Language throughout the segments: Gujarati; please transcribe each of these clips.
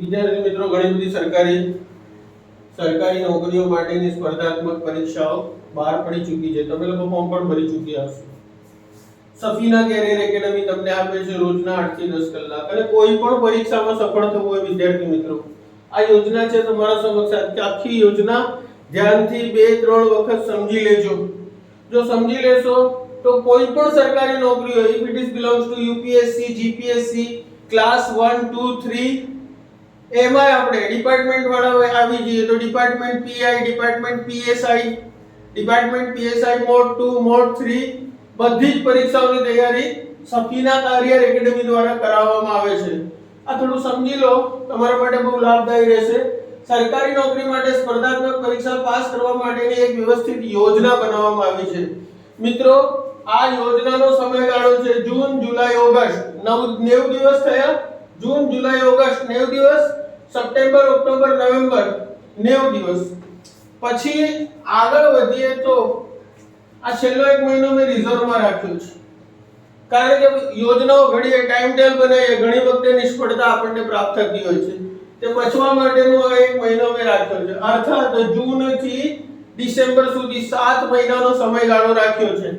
વિદ્યાર્થી મિત્રો ઘણી બધી સરકારી સરકારી નોકરીઓ માટેની સ્પર્ધાત્મક પરીક્ષાઓ બહાર પડી ચૂકી છે. તમે લોકો ફોર્મ પણ ભરી ચૂક્યા હશો. સફીના કેરિયર એકેડમી તમને આપે છે રોજના 8 થી 10 કલાક. અને કોઈ પણ પરીક્ષામાં સફળ થવું હોય વિદ્યાર્થી મિત્રો, આ યોજના છે તમારા સમક્ષ. આખી યોજના ધ્યાનથી બે, ત્રણ વખત સમજી લેજો. જો સમજી લેશો, તો કોઈ પણ સરકારી નોકરી હોય if it is belongs to UPSC GPSC class 1 2 3 એમાં આપણે ડિપાર્ટમેન્ટ વાળા આવી જઈએ તો department PI department PSI department PSI mode 2 mode 3 બધી જ પરીક્ષાઓની તૈયારી સફીના કાર્યર એકેડમી દ્વારા કરાવવામાં આવે છે. આ થોડું સમજી લો, તમારા માટે બહુ લાભદાયી રહેશે. સરકારી નોકરી માટે સ્પર્ધાત્મક પરીક્ષા પાસ કરવા માટેની એક વ્યવસ્થિત યોજના બનાવવામાં આવી છે. મિત્રો, આ યોજનાનો સમયગાળો છે જૂન, જુલાઈ, ઓગસ્ટ. નવ 90 દિવસ થયા. જૂન, જુલાઈ, ઓગસ્ટ. 90 દિવસ સપ્ટેમ્બર, ઓક્ટોબર, નવેમ્બર 90 દિવસ. પછી આગળ વધીએ તો આ છેલ્લો એક મહિનો મેં રિઝર્વમાં રાખ્યો છે. કારણ કે યોજનાઓ ઘડીએ ટાઈમ ટેબલ બનાવીએ, ઘણી વખતે નિષ્ફળતા આપણને પ્રાપ્ત થતી હોય છે. તે બચવા માટેનો એક મહિનો મેં રાખ્યો છે. અર્થાત જૂનથી ડિસેમ્બર સુધી સાત મહિનાનો સમયગાળો રાખ્યો છે.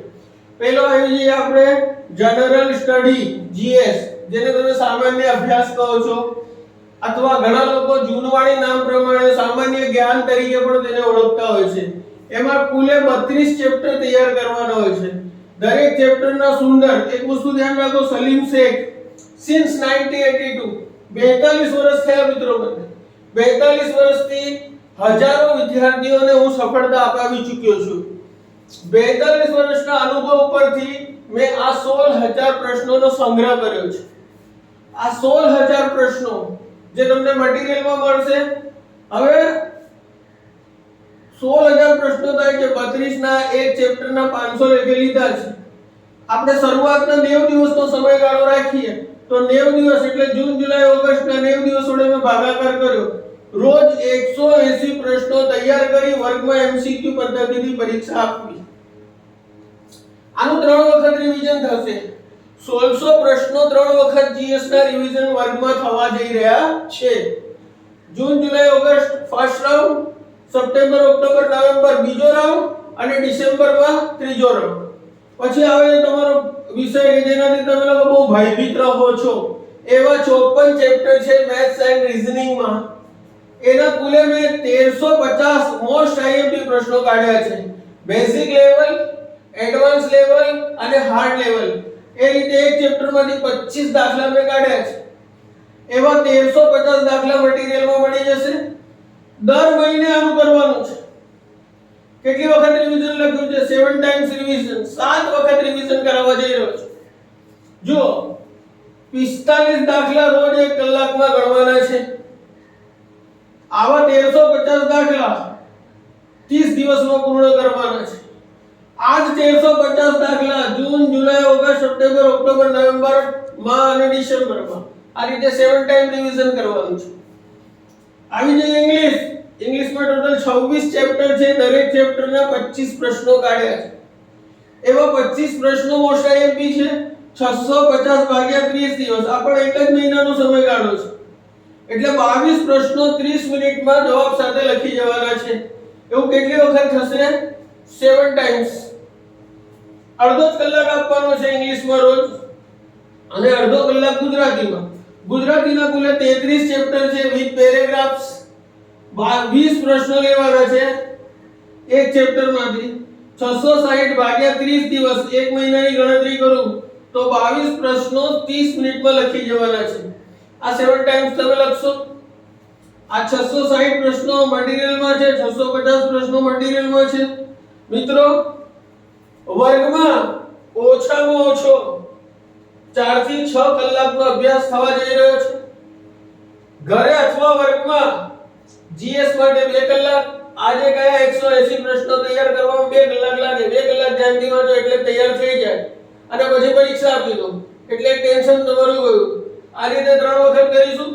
પહેલો આવી આપણે જનરલ સ્ટડી, જીએસ, જેને તમે સામાન્ય અભ્યાસ કહો છો. અથવા ઘણા લોકો જૂનવાણી નામ પ્રમાણે સામાન્ય જ્ઞાન તરીકે પણ તેને ઓળખતા હોય છે. એમાં કુલે 32 ચેપ્ટર તૈયાર કરવાના હોય છે. દરેક ચેપ્ટરના સુંદર એક વસ્તુ ધ્યાન રાખો, સલીમ શેખ સિન્સ 1982 42 વર્ષ થયા મિત્રો મને. 42 વર્ષથી હજારો વિદ્યાર્થીઓને હું સફળતા અપાવી ચૂક્યો છું. 42 વર્ષના અનુભવ પરથી મેં આ 16000 પ્રશ્નોનો સંગ્રહ કર્યો છે. આ 16000 પ્રશ્નો જે તમને મટીરીયલમાં મળશે. હવે 16000 પ્રશ્નો થાય છે. 32 ના એક ચેપ્ટરના 500 લેખે લીધા છે. આપણે શરૂઆતના 90 દિવસનો સમયગાળો રાખીએ. તો 90 દિવસ એટલે જૂન, જુલાઈ, ઓગસ્ટના 90 દિવસ વડે મેં ભાગાકાર કર્યો. રોજ 180 પ્રશ્નો તૈયાર કરી વર્ગમાં એમસીક્યુ પદ્ધતિથી પરીક્ષા આપવી. આનું ત્રણ વખત રિવિઝન થશે. 1600 પ્રશ્નો ત્રણ વખત જીએસ ના રિવિઝન વર્ગમાં થવા જઈ રહ્યા છે. June, July, August first round September, October, November, બીજો રાઉન્ડ અને ડિસેમ્બરમાં ત્રીજો રાઉન્ડ પછી આવે તમારો વિષય કે જેનાથી તમે લોકો બહુ ભયભીત રહો છો. એવા 54 ચેપ્ટર છે મેથ્સ એન્ડ રિઝનિંગમાં એના કુલે મેં 1350 મોસ્ટ આઈએમપી પ્રશ્નો કાઢ્યા છે. બેઝિક લેવલ એડવાન્સ લેવલ અને હાર્ડ લેવલ એ રીતે એક ચેપ્ટરમાંથી 25 દાખલા મેં કાઢ્યા છે. એવા 1350 દાખલા મટીરીયલમાં મળી જશે. દર મહિને આમ કરવાનું છે. કેટલી વખત રિવિઝન લખ્યું છે? 7 ટાઈમ્સ રિવિઝન 7 વખત રિવિઝન કરાવવા જઈ રહ્યો છું. જો 45 દાખલા રોજ એક કલાકમાં ગણવાના છે. આવા 1350 દાખલા 30 દિવસમાં પૂર્ણ કરવાના છે. આજ 1350 દાખલા, June, July, August, September, October, November, માં અને ડિસેમ્બરમાં આ રીતે સેવન ટાઈમ રિવિઝન કરવાનું છે. આવી જઈએ ઇંગ્લિશ ઇંગ્લિશમાં ટોટલ 26 ચેપ્ટર છે. દરેક ચેપ્ટરના 25 પ્રશ્નો કાઢ્યા છે. એવા 25 પ્રશ્નો મોસ્ટ આઈએમપી છે. 650 ભાગ્યા 30 દિવસ. આ પણ એક જ મહિનાનો સમયગાળો છે. એટલે 22 પ્રશ્નો 30 મિનિટમાં જવાબ સાથે લખી જવાના છે. એવું કેટલી વખત થશે? સેવન ટાઈમ્સ અડધો જ કલાક આપવાનો છે ઇંગ્લિશમાં રોજ. અને અડધો કલાક ગુજરાતીમાં. ગુજરાતીના કુલે 33 ચેપ્ટર છે વિથ પેરેગ્રાફ્સ 20 પ્રશ્નો લેવાના છે, એક ચેપ્ટરમાંથી 660 ભાગ્યા 30 દિવસ, એક મહિનાની ગણતરી કરું, તો 22 પ્રશ્નો 30 મિનિટમાં લખી જવાના છે. આ 7 ટાઈમ્સ તમે લખશો? આ 660 પ્રશ્નો મટીરીયલમાં છે 650 પ્રશ્નો મટીરીયલમાં છે. મિત્રો વર્ગમાં ઓછામાં ઓછો 4 થી 6 કલાકનો અભ્યાસ થવા જઈ રહ્યો છે. ઘરે અથવા વર્ગમાં જીએસ માટે 2 કલાક, આજે કયા 180 પ્રશ્નો તૈયાર કરવામાં 2 કલાક લાગે 2 કલાક ધ્યાન વાંચો એટલે તૈયાર થઈ જાય. અને પછી પરીક્ષા આપી દો એટલે ટેન્શન તમારું ગયું. આ રીતે ત્રણ વખત કરીશું.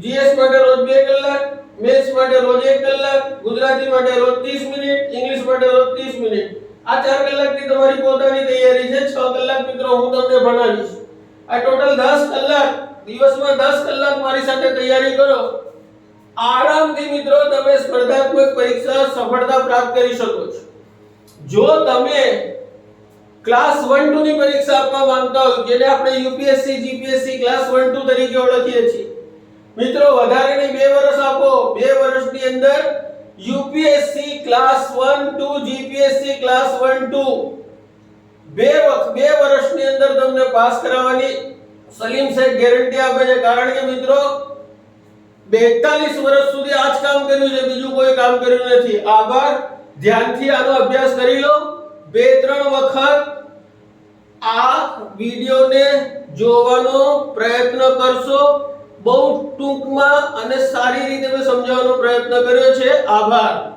જીએસ માટે રોજ 2 કલાક મેથ્સ માટે રોજ 1 કલાક, ગુજરાતી માટે રોજ 30 મિનિટ, ઇંગ્લિશ માટે રોજ 30 મિનિટ. આ 4 કલાકની તમારી પોતાની તૈયારી છે. 6 કલાક મિત્રો હું તમને ભણાવીશ. આ ટોટલ 10 કલાક, દિવસમાં દસ કલાક મારી સાથે તૈયારી કરો. આરામથી મિત્રો તમે સ્પર્ધાત્મક પરીક્ષા સફળતા પ્રાપ્ત કરી શકો છો. જો તમે ક્લાસ 1 2 ની પરીક્ષા આપવા માંગતા હો જેને આપણે યુપીએસસી, જીપીએસસી ક્લાસ 1 2 તરીકે ઓળખીએ છીએ મિત્રો, વધારે નહીં, બે વર્ષ આપો. બે વર્ષની અંદર યુપીએસસી ક્લાસ 1 2 જીપીએસસી ક્લાસ 1 2 બે વખત બે વર્ષની અંદર તમને પાસ કરાવવાની સલીમ સાહેબ ગેરંટી આપે છે. કારણ કે મિત્રો 42 વર્ષ સુધી આ જ કામ કર્યું છે, બીજું કોઈ કામ કર્યું નથી. આભાર. ધ્યાનથી આનો અભ્યાસ કરી લો. બે, ત્રણ વખત આ વિડિયોને જોવાનો પ્રયત્ન કરશો. બહુ ટૂંકમાં અને સારી રીતે મેં સમજાવવાનો પ્રયત્ન કર્યો છે. આભાર.